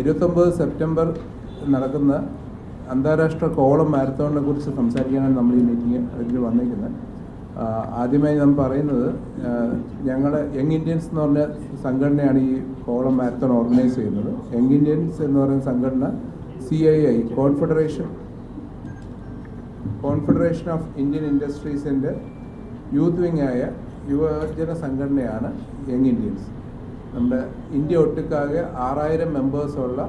ഇരുപത്തൊമ്പത് സെപ്റ്റംബർ നടക്കുന്ന അന്താരാഷ്ട്ര കോളം മാരത്തോണിനെ കുറിച്ച് സംസാരിക്കാനാണ് നമ്മൾ ഈ മീറ്റിംഗ് ഇതിൽ വന്നിരിക്കുന്നത്. ആദ്യമായി ഞാൻ പറയുന്നത് ഞങ്ങൾ യങ് ഇന്ത്യൻസ് എന്ന് പറഞ്ഞ സംഘടനയാണ് ഈ കോളം മാരത്തോൺ ഓർഗനൈസ് ചെയ്യുന്നത്. യങ് ഇന്ത്യൻസ് എന്ന് പറയുന്ന സംഘടന C I I confederation confederation of Indian ഇൻഡസ്ട്രീസിന്റെ youth wing ആയ യുവജന സംഘടനയാണ് യങ് ഇന്ത്യൻസ് നമ്മുടെ ഇന്ത്യ ഒട്ടുക്കാകെ ആറായിരം മെമ്പേഴ്സുള്ള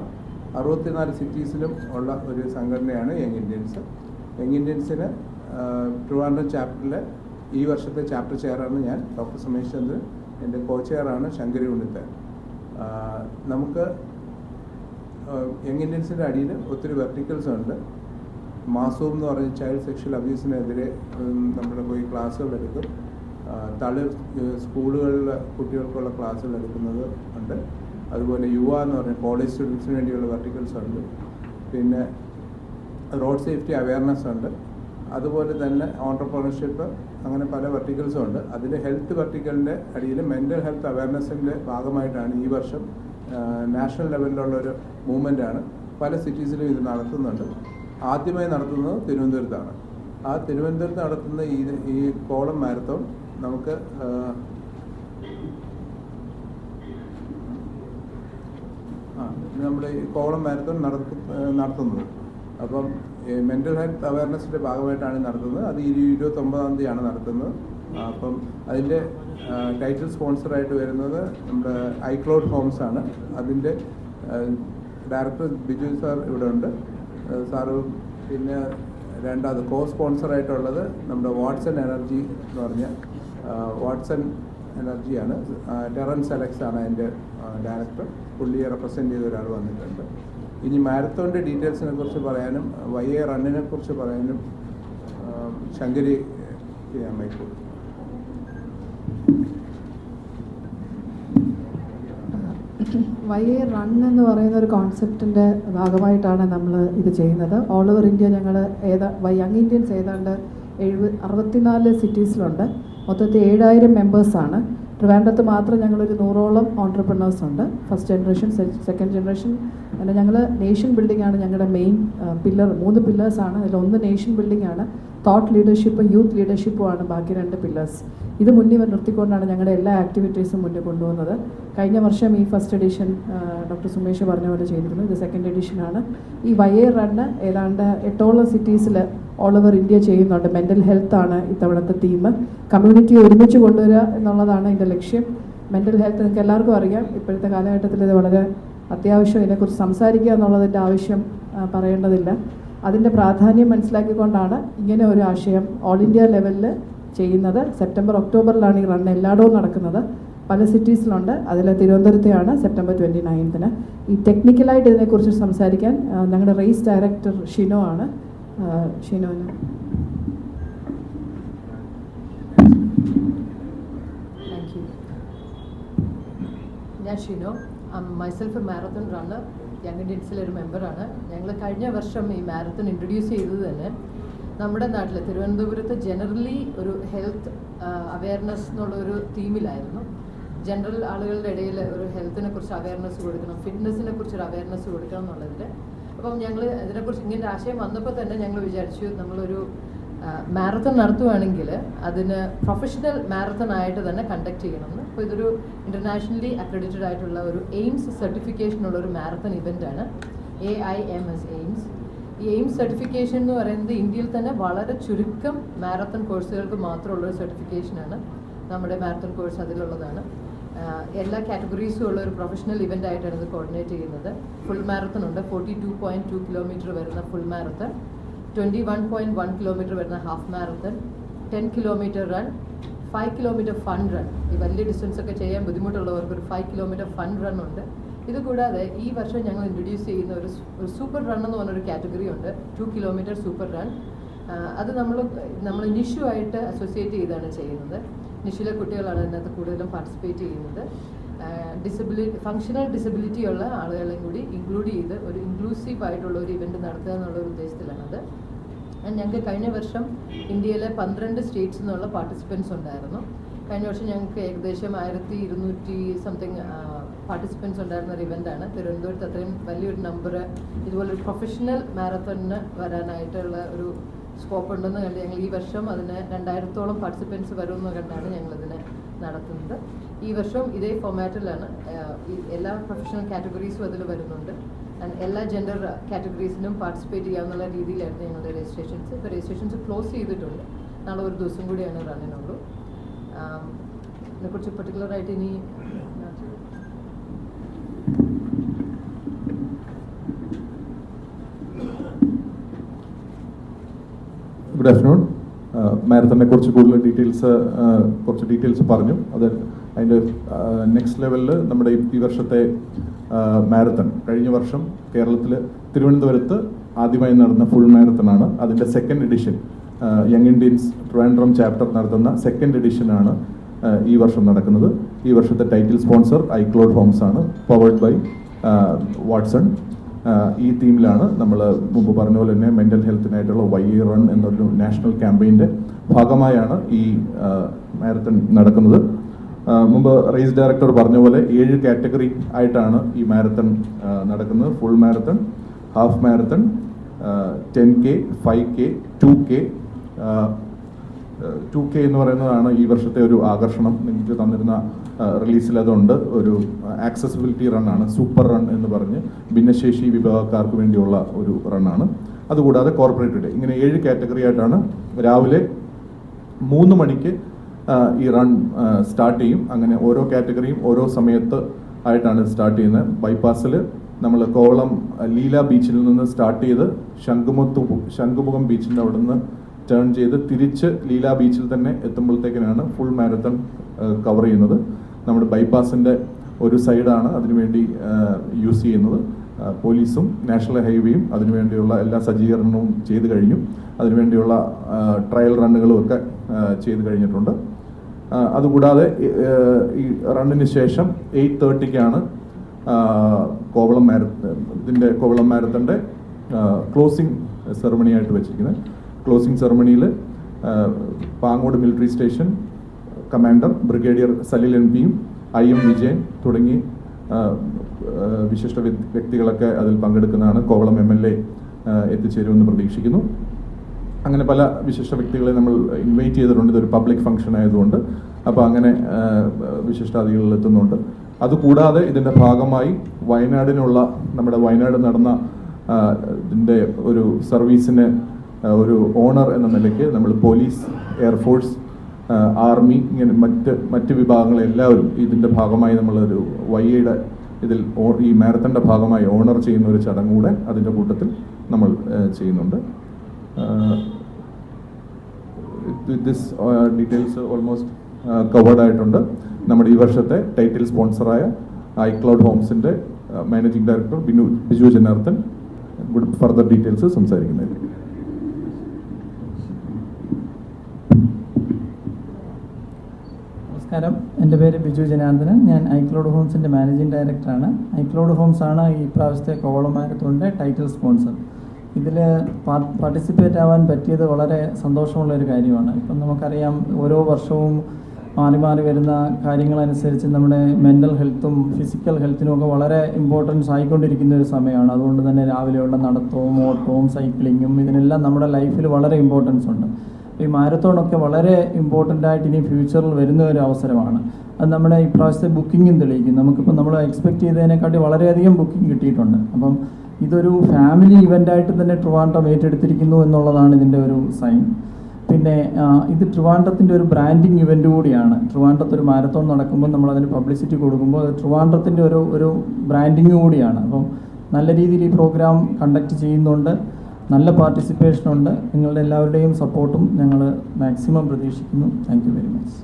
അറുപത്തിനാല് സിറ്റീസിലും ഉള്ള ഒരു സംഘടനയാണ് യങ് ഇന്ത്യൻസ് യങ് ഇന്ത്യൻസിന് ട്രിവാൻഡ്രം ചാപ്റ്ററിലെ ഈ വർഷത്തെ ചാപ്റ്റർ ചെയറാണ് ഞാൻ ഡോക്ടർ സുമേഷ് ചന്ദ്രൻ. എന്റെ കോ ചെയറാണ് ശങ്കരി ഉണ്ണിത്തൻ. നമുക്ക് യങ് ഇന്ത്യൻസിന്റെ അടിയിൽ ഒത്തിരി വെർട്ടിക്കൽസ് ഉണ്ട്. മാസവും എന്ന് പറഞ്ഞ ചൈൽഡ് സെക്ഷൽ അബ്യൂസിനെതിരെ നമ്മൾ പോയി ക്ലാസ്സുകൾ ആ, സ്കൂളുകളിൽ കുട്ടികൾക്കുള്ള ക്ലാസ്സുകൾ എടുക്കുന്നത് ഉണ്ട്. അതുപോലെ യുവ എന്ന് പറഞ്ഞ കോളേജ് സ്റ്റുഡൻസിന് വേണ്ടിയുള്ള വെർട്ടിക്കൽസ് ഉണ്ട്. പിന്നെ റോഡ് സേഫ്റ്റി അവയർനെസ് ഉണ്ട്. അതുപോലെ തന്നെ ഓണ്ടർപ്രണർഷിപ്പ് അങ്ങനെ പല വെർട്ടിക്കൽസും ഉണ്ട്. അതിൽ ഹെൽത്ത് വെർട്ടിക്കലിന്റെ അടിയിൽ മെന്റൽ ഹെൽത്ത് അവയർനെസ്സിന്റെ ഭാഗമായിട്ടാണ് ഈ വർഷം നാഷണൽ ലെവലിലുള്ള ഒരു മൂവ്മെന്റാണ് പല സിറ്റീസിലും ഇത് നടത്തുന്നുണ്ട്. ആദ്യമായി നടത്തുന്നത് തിരുവനന്തപുരത്താണ്. ആ തിരുവനന്തപുരത്ത് നടത്തുന്ന ഈ ഈ കോളം മാരത്തോൺ നമുക്ക് ആ, നമ്മുടെ ഈ കോളം മാരത്തോൺ നടത്തു നടത്തുന്നത്. അപ്പം മെന്റൽ ഹെൽത്ത് അവയർനെസ്സിന്റെ ഭാഗമായിട്ടാണ് നടത്തുന്നത്. അത് ഈ ഇരുപത്തൊമ്പതാം തീയതിയാണ് നടത്തുന്നത്. അപ്പം അതിന്റെ ടൈറ്റിൽ സ്പോൺസറായിട്ട് വരുന്നത് നമ്മുടെ ഐക്ലൗഡ് ഹോംസ് ആണ്. അതിന്റെ ഡയറക്ടർ ബിജു സാർ ഇവിടെ ഉണ്ട് സാറ് പിന്നെ രണ്ടാമത് കോ സ്പോൺസറായിട്ടുള്ളത് നമ്മുടെ വാട്സൺ എനർജി എന്ന് പറഞ്ഞ വാട്സൺ എനർജിയാണ്. ടെറൻസ് അലക്സ് ആണ് അതിന്റെ ഡയറക്ടർ. പുള്ളിയെ റെപ്രസെന്റ് ചെയ്ത ഒരാൾ വന്നിട്ടുണ്ട്. ഇനി മാരത്തോണിന്റെ ഡീറ്റെയിൽസിനെ കുറിച്ച് പറയാനും വൈ എ റണ്ണിനെ കുറിച്ച് പറയാനും ശങ്കരി ചെയ്യാൻ വയ്ക്കും വൈ എ റൺ എന്ന് പറയുന്ന ഒരു കോൺസെപ്റ്റിന്റെ ഭാഗമായിട്ടാണ് നമ്മൾ ഇത് ചെയ്യുന്നത്. ഓൾ ഓവർ ഇന്ത്യ ഞങ്ങൾ ഏതാ യങ് ഇന്ത്യൻസ് ഏതാണ്ട് എഴുപത് അറുപത്തിനാല് സിറ്റീസിലുണ്ട് മൊത്തത്തിൽ ഏഴായിരം മെമ്പേഴ്സാണ് ട്രിവാൻഡ്രത്ത് മാത്രം ഞങ്ങളൊരു നൂറോളം ഓൺടർപ്രണേഴ്സ് ഉണ്ട് ഫസ്റ്റ് ജനറേഷൻ സെക്കൻഡ് ജനറേഷൻ അല്ല ഞങ്ങൾ നേഷൻ ബിൽഡിംഗ് ആണ് ഞങ്ങളുടെ മെയിൻ പില്ലർ മൂന്ന് പില്ലേഴ്സാണ് അതിൽ ഒന്ന് നേഷൻ ബിൽഡിംഗ് ആണ്. തോട്ട് ലീഡർഷിപ്പും യൂത്ത് ലീഡർഷിപ്പും ആണ് ബാക്കി രണ്ട് പില്ലേഴ്സ് ഇത് മുന്നിൽ നിർത്തിക്കൊണ്ടാണ് ഞങ്ങളുടെ എല്ലാ ആക്ടിവിറ്റീസും മുന്നിൽ കൊണ്ടുപോകുന്നത് കഴിഞ്ഞ വർഷം ഈ ഫസ്റ്റ് എഡിഷൻ ഡോക്ടർ സുമേഷ് പറഞ്ഞ പോലെ ചെയ്തിരുന്നു. ഇത് സെക്കൻഡ് എഡിഷനാണ് ഈ വയർ റണ്ണ് ഏതാണ്ട് എട്ടോളം സിറ്റീസിൽ ഓൾ ഓവർ ഇന്ത്യ ചെയ്യുന്നുണ്ട്. മെന്റൽ ആണ് ഇത്തവണത്തെ തീം കമ്മ്യൂണിറ്റി ഒരുമിച്ച് കൊണ്ടുവരിക എന്നുള്ളതാണ് ഇതിന്റെ ലക്ഷ്യം. മെന്റൽ ഹെൽത്ത് നിങ്ങൾക്ക് എല്ലാവർക്കും അറിയാം. ഇപ്പോഴത്തെ കാലഘട്ടത്തിൽ ഇത് വളരെ അത്യാവശ്യം ഇതിനെക്കുറിച്ച് സംസാരിക്കുക എന്നുള്ളതിന്റെ ആവശ്യം പറയേണ്ടതില്ല. അതിന്റെ പ്രാധാന്യം മനസ്സിലാക്കിക്കൊണ്ടാണ് ഇങ്ങനെ ഒരു ആശയം ഓൾ ഇന്ത്യ ലെവലിൽ ചെയ്യുന്നത്. സെപ്റ്റംബർ ഒക്ടോബറിലാണ് ഈ റൺ എല്ലായിടവും നടക്കുന്നത്. പല സിറ്റീസിലുണ്ട് അതിൽ തിരുവനന്തപുരത്തെയാണ് സെപ്റ്റംബർ ട്വന്റി നയൻത്തിന് ഈ ടെക്നിക്കലായിട്ട് ഇതിനെക്കുറിച്ച് സംസാരിക്കാൻ ഞങ്ങളുടെ റേസ് ഡയറക്ടർ ഷിനോ ആണ്. ഷിനോന് ഞാൻ Shino. Myself marathon runner young ഇന്ത്യൻസിലെ ഒരു മെമ്പറാണ്. ഞങ്ങൾ കഴിഞ്ഞ വർഷം ഈ മാരത്തൺ ഇൻട്രൊഡ്യൂസ് ചെയ്തത് തന്നെ നമ്മുടെ നാട്ടിൽ തിരുവനന്തപുരത്ത് ജനറലി ഒരു ഹെൽത്ത് അവയർനെസ് എന്നുള്ള ഒരു തീമിലായിരുന്നു ജനറൽ ആളുകളുടെ ഇടയിൽ ഒരു ഹെൽത്തിനെ കുറിച്ച് അവയർനെസ് കൊടുക്കണം ഫിറ്റ്നസിനെ കുറിച്ച് ഒരു അവയർനെസ് കൊടുക്കണം എന്നുള്ളതിൽ അപ്പം ഞങ്ങൾ ഇതിനെക്കുറിച്ച് ഇങ്ങനെ ആശയം വന്നപ്പോൾ തന്നെ ഞങ്ങൾ വിചാരിച്ചു നമ്മളൊരു മാരത്തൺ നടത്തുവാണെങ്കിൽ അതിന് പ്രൊഫഷണൽ മാരത്തൺ ആയിട്ട് തന്നെ കണ്ടക്ട് ചെയ്യണമെന്ന് അപ്പോൾ ഇതൊരു ഇന്റർനാഷണലി അക്രഡിറ്റഡ് ആയിട്ടുള്ള ഒരു എയിംസ് സർട്ടിഫിക്കേഷനുള്ള ഒരു മാരത്തൺ ഇവന്റ് ആണ്. A I M S AIMS. ഈ എയിംസ് സർട്ടിഫിക്കേഷൻ എന്ന് പറയുന്നത് ഇന്ത്യയിൽ തന്നെ വളരെ ചുരുക്കം മാരത്തൺ കോഴ്സുകൾക്ക് മാത്രമുള്ള ഒരു സർട്ടിഫിക്കേഷനാണ് നമ്മുടെ മാരത്തൺ കോഴ്സ് അതിലുള്ളതാണ്. എല്ലാ കാറ്റഗറീസും ഉള്ള ഒരു പ്രൊഫഷണൽ ഇവന്റ് ആയിട്ടാണ് ഇത് കോർഡിനേറ്റ് ചെയ്യുന്നത്. ഫുൾ മാരത്തൺ ഉണ്ട്. Forty two point two kilometre വരുന്ന full marathon twenty one point one kilometre വരുന്ന half marathon ten kilometre run five kilometre fun run ഈ വലിയ ഡിസ്റ്റൻസ് ഒക്കെ ചെയ്യാൻ ബുദ്ധിമുട്ടുള്ളവർക്ക് ഒരു ഫൈവ് കിലോമീറ്റർ ഫൺ റൺ ഉണ്ട്. ഇത് കൂടാതെ ഈ വർഷം ഞങ്ങൾ ഇൻട്രൊഡ്യൂസ് ചെയ്യുന്ന ഒരു സൂപ്പർ റൺ എന്ന് പറഞ്ഞൊരു കാറ്റഗറി ഉണ്ട്. ടു കിലോമീറ്റർ സൂപ്പർ റൺ അത് നമ്മൾ നമ്മൾ നിഷു ആയിട്ട് അസോസിയേറ്റ് ചെയ്താണ് ചെയ്യുന്നത്. നിഷിലെ കുട്ടികളാണ് ഇതിനകത്ത് കൂടുതലും പാർട്ടിസിപ്പേറ്റ് ചെയ്യുന്നത്. ഡിസബിലിറ്റി ഫങ്ഷണൽ ഡിസബിലിറ്റി ഉള്ള ആളുകളെയും കൂടി ഇൻക്ലൂഡ് ചെയ്ത് ഒരു ഇൻക്ലൂസീവ് ആയിട്ടുള്ള ഒരു ഇവന്റ് നടത്തുക എന്നുള്ള ഒരു ഉദ്ദേശത്തിലാണത്. ഞങ്ങൾക്ക് കഴിഞ്ഞ വർഷം ഇന്ത്യയിലെ പന്ത്രണ്ട് സ്റ്റേറ്റ്സിൽ നിന്നുള്ള പാർട്ടിസിപ്പൻസ് ഉണ്ടായിരുന്നു. കഴിഞ്ഞ വർഷം ഞങ്ങൾക്ക് ഏകദേശം ആയിരത്തി ഇരുന്നൂറ്റി സംതിങ് പാർട്ടിസിപ്പൻസ് ഉണ്ടായിരുന്ന ഒരു ഇവന്റാണ് തിരുവനന്തപുരത്ത് അത്രയും വലിയൊരു നമ്പർ ഇതുപോലൊരു പ്രൊഫഷണൽ മാരത്തോണിന് വരാനായിട്ടുള്ള ഒരു സ്കോപ്പ് ഉണ്ടെന്ന് കണ്ട് ഞങ്ങൾ ഈ വർഷം അതിന് രണ്ടായിരത്തോളം പാർട്ടിസിപ്പൻസ് വരുമെന്ന് കണ്ടാണ് ഞങ്ങളിതിനെ നടത്തുന്നത്. ഈ വർഷം ഇതേ ഫോമാറ്റിലാണ് എല്ലാ പ്രൊഫഷണൽ കാറ്റഗറീസും അതിൽ വരുന്നുണ്ട്. ആൻഡ് എല്ലാ ജെൻഡർ കാറ്റഗറീസിനും പാർട്ടിസിപ്പേറ്റ് ചെയ്യാവുന്ന രീതിയിലായിരുന്നു ഞങ്ങളുടെ രജിസ്ട്രേഷൻസ് ഇപ്പോൾ രജിസ്ട്രേഷൻസ് ക്ലോസ് ചെയ്തിട്ടുണ്ട്. നാളെ ഒരു ദിവസം കൂടിയാണ് റണ്ണിനുള്ളൂ ഇതിനെക്കുറിച്ച് പെർട്ടിക്കുലറായിട്ട് ഇനി ഗുഡ് ആഫ്റ്റർനൂൺ മാരത്തനെ കുറിച്ച് കൂടുതൽ ഡീറ്റെയിൽസ് കുറച്ച് ഡീറ്റെയിൽസ് പറഞ്ഞു. അത് അതിന്റെ നെക്സ്റ്റ് ലെവലിൽ നമ്മുടെ ഈ- വർഷത്തെ മാരത്തൺ കഴിഞ്ഞ വർഷം കേരളത്തിൽ തിരുവനന്തപുരത്ത് ആദ്യമായി നടന്ന ഫുൾ മാരത്തണാണ് അതിന്റെ second edition young Indians Trivandrum chapter നടത്തുന്ന സെക്കൻഡ് എഡിഷനാണ് ഈ വർഷം നടക്കുന്നത്. ഈ വർഷത്തെ ടൈറ്റിൽ സ്പോൺസർ ഐക്ലോഡ് ഹോംസ് ആണ് പവേർഡ് ബൈ വാട്സൺ ഈ തീമിലാണ് നമ്മൾ മുമ്പ് പറഞ്ഞ പോലെ തന്നെ മെന്റൽ ഹെൽത്തിനായിട്ടുള്ള വൈ റൺ എന്നൊരു നാഷണൽ ക്യാമ്പയിന്റെ ഭാഗമായാണ് ഈ മാരത്തൺ നടക്കുന്നത്. മുമ്പ് റേസ് ഡയറക്ടർ പറഞ്ഞ പോലെ ഏഴ് കാറ്റഗറി ആയിട്ടാണ് ഈ മാരത്തൺ നടക്കുന്നത്. Full marathon half marathon ten K five K two K two K എന്ന് പറയുന്നതാണ് ഈ വർഷത്തെ ഒരു ആകർഷണം. നിങ്ങൾക്ക് തന്നിരുന്ന റിലീസിൽ അതുണ്ട്. ഒരു ആക്സസിബിലിറ്റി റണ്ണാണ് സൂപ്പർ റൺ എന്ന് പറഞ്ഞ് ഭിന്നശേഷി വിഭാഗക്കാർക്ക് വേണ്ടിയുള്ള ഒരു റണ്ണാണ് അതുകൂടാതെ കോർപ്പറേറ്റ് ഡേ ഇങ്ങനെ ഏഴ് കാറ്റഗറി ആയിട്ടാണ് രാവിലെ മൂന്ന് മണിക്ക് ഈ റൺ സ്റ്റാർട്ട് ചെയ്യും. അങ്ങനെ ഓരോ കാറ്റഗറിയും ഓരോ സമയത്ത് ആയിട്ടാണ് സ്റ്റാർട്ട് ചെയ്യുന്നത്. ബൈപ്പാസിൽ നമ്മൾ കോവളം ലീല ബീച്ചിൽ നിന്ന് സ്റ്റാർട്ട് ചെയ്ത് ശംഖുമുത്തു ശംഖുമുഖം ബീച്ചിന്റെ അവിടെ നിന്ന് ടേൺ ചെയ്ത് തിരിച്ച് ലീല ബീച്ചിൽ തന്നെ എത്തുമ്പോഴത്തേക്കിനാണ് ഫുൾ മാരത്തൺ കവർ ചെയ്യുന്നത്. നമ്മുടെ ബൈപ്പാസിന്റെ ഒരു സൈഡാണ് അതിനുവേണ്ടി യൂസ് ചെയ്യുന്നത്. പോലീസും നാഷണൽ ഹൈവേയും അതിനുവേണ്ടിയുള്ള എല്ലാ സജ്ജീകരണവും ചെയ്തു കഴിഞ്ഞു. അതിനുവേണ്ടിയുള്ള ട്രയൽ റണ്ണുകളും ഒക്കെ ചെയ്തു കഴിഞ്ഞിട്ടുണ്ട്. അതുകൂടാതെ ഈ, റണ്ണിന് ശേഷം എയ്റ്റ് തേർട്ടിക്കാണ് കോവളം മാരത്ത ഇതിന്റെ കോവളം മാരത്തന്റെ ക്ലോസിംഗ് സെറമണി ആയിട്ട് വെച്ചിരിക്കുന്നത്. Closing സെറമണിയിൽ Pangode military station commander brigadier Salil M പിയും ഐ എം വിജയൻ തുടങ്ങി വിശിഷ്ട വ്യക്തികളൊക്കെ അതിൽ പങ്കെടുക്കുന്നതാണ്. കോവളം എം എൽ എ എത്തിച്ചേരുമെന്ന് പ്രതീക്ഷിക്കുന്നു. അങ്ങനെ പല വിശിഷ്ട വ്യക്തികളെ നമ്മൾ ഇൻവൈറ്റ് ചെയ്തിട്ടുണ്ട്. ഇതൊരു പബ്ലിക് ഫംഗ്ഷൻ ആയതുകൊണ്ട്. അപ്പോൾ അങ്ങനെ വിശിഷ്ടാതികളിൽ എത്തുന്നുണ്ട്. അതുകൂടാതെ ഇതിന്റെ ഭാഗമായി വയനാടിനുള്ള നമ്മുടെ വയനാട് നടന്ന ഇതിന്റെ ഒരു സർവീസിന് ഒരു ഓണർ എന്ന നിലയ്ക്ക് നമ്മൾ പോലീസ് എയർഫോഴ്സ് ആർമി ഇങ്ങനെ മറ്റ് മറ്റ് വിഭാഗങ്ങളെല്ലാവരും ഇതിന്റെ ഭാഗമായി നമ്മളൊരു വൈയുടെ ഇതിൽ ഓ- ഈ മാരത്തന്റെ ഭാഗമായി ഓണർ ചെയ്യുന്ന ഒരു ചടങ്ങ് കൂടെ അതിന്റെ കൂട്ടത്തിൽ നമ്മൾ ചെയ്യുന്നുണ്ട്. ദിസ് ഡീറ്റെയിൽസ് ഓൾമോസ്റ്റ് കവേർഡ് ആയിട്ടുണ്ട്. നമ്മുടെ ഈ വർഷത്തെ ടൈറ്റിൽ സ്പോൺസറായ iCloud ഹോംസിന്റെ managing director Binu Biju Janardhan further details സംസാരിക്കുന്നത് നമസ്കാരം. എന്റെ പേര് ബിജു ജനാർദ്ദനൻ. ഞാൻ ഐക്ലോഡ് ഹോംസിന്റെ മാനേജിംഗ് ഡയറക്ടറാണ് ഐക്ലോഡ് ഹോംസ് ആണ് ഈ പ്രാവശ്യത്തെ കോവളം ടൈറ്റിൽ സ്പോൺസർ ഇതിൽ പാർട്ടിസിപ്പേറ്റ് ആവാൻ പറ്റിയത് വളരെ സന്തോഷമുള്ള ഒരു കാര്യമാണ്. ഇപ്പം നമുക്കറിയാം ഓരോ വർഷവും മാറി മാറി വരുന്ന കാര്യങ്ങളനുസരിച്ച് നമ്മുടെ മെന്റൽ ഹെൽത്തും ഫിസിക്കൽ ഹെൽത്തിനും ഒക്കെ വളരെ ഇമ്പോർട്ടൻസ് ആയിക്കൊണ്ടിരിക്കുന്ന ഒരു സമയമാണ്. അതുകൊണ്ട് തന്നെ രാവിലെയുള്ള നടത്തവും ഓട്ടവും സൈക്ലിങ്ങും ഇതിനെല്ലാം നമ്മുടെ ലൈഫിൽ വളരെ ഇമ്പോർട്ടൻസ് ഉണ്ട്. ഈ മാരത്തോണൊക്കെ വളരെ ഇമ്പോർട്ടന്റ് ആയിട്ട് ഇനി ഫ്യൂച്ചറിൽ വരുന്ന ഒരു അവസരമാണ്. അത് നമ്മുടെ ഈ ഇപ്രാവശ്യത്തെ ബുക്കിങ്ങും തെളിയിക്കും. നമുക്കിപ്പോൾ നമ്മൾ എക്സ്പെക്ട് ചെയ്തതിനെക്കാട്ടി വളരെയധികം ബുക്കിംഗ് കിട്ടിയിട്ടുണ്ട്. അപ്പം ഇതൊരു ഫാമിലി ഇവന്റായിട്ട് തന്നെ ട്രിവാൻഡ്രം ഏറ്റെടുത്തിരിക്കുന്നു എന്നുള്ളതാണ് ഇതിന്റെ ഒരു സൈൻ പിന്നെ ഇത് ട്രിവാൻഡ്രത്തിന്റെ ഒരു ബ്രാൻഡിങ് ഇവന്റ് കൂടിയാണ്. ട്രിവാൻഡ്രത്ത് ഒരു മാരത്തോൺ നടക്കുമ്പോൾ നമ്മൾ അതിന് പബ്ലിസിറ്റി കൊടുക്കുമ്പോൾ അത് ട്രിവാൻഡ്രത്തിന്റെ ഒരു ഒരു ബ്രാൻഡിങ് കൂടിയാണ്. അപ്പം നല്ല രീതിയിൽ ഈ പ്രോഗ്രാം കണ്ടക്ട് ചെയ്യുന്നുണ്ട്. നല്ല പാർട്ടിസിപ്പേഷൻ ഉണ്ട്. നിങ്ങളുടെ എല്ലാവരുടെയും സപ്പോർട്ടും ഞങ്ങൾ മാക്സിമം പ്രതീക്ഷിക്കുന്നു. Thank very much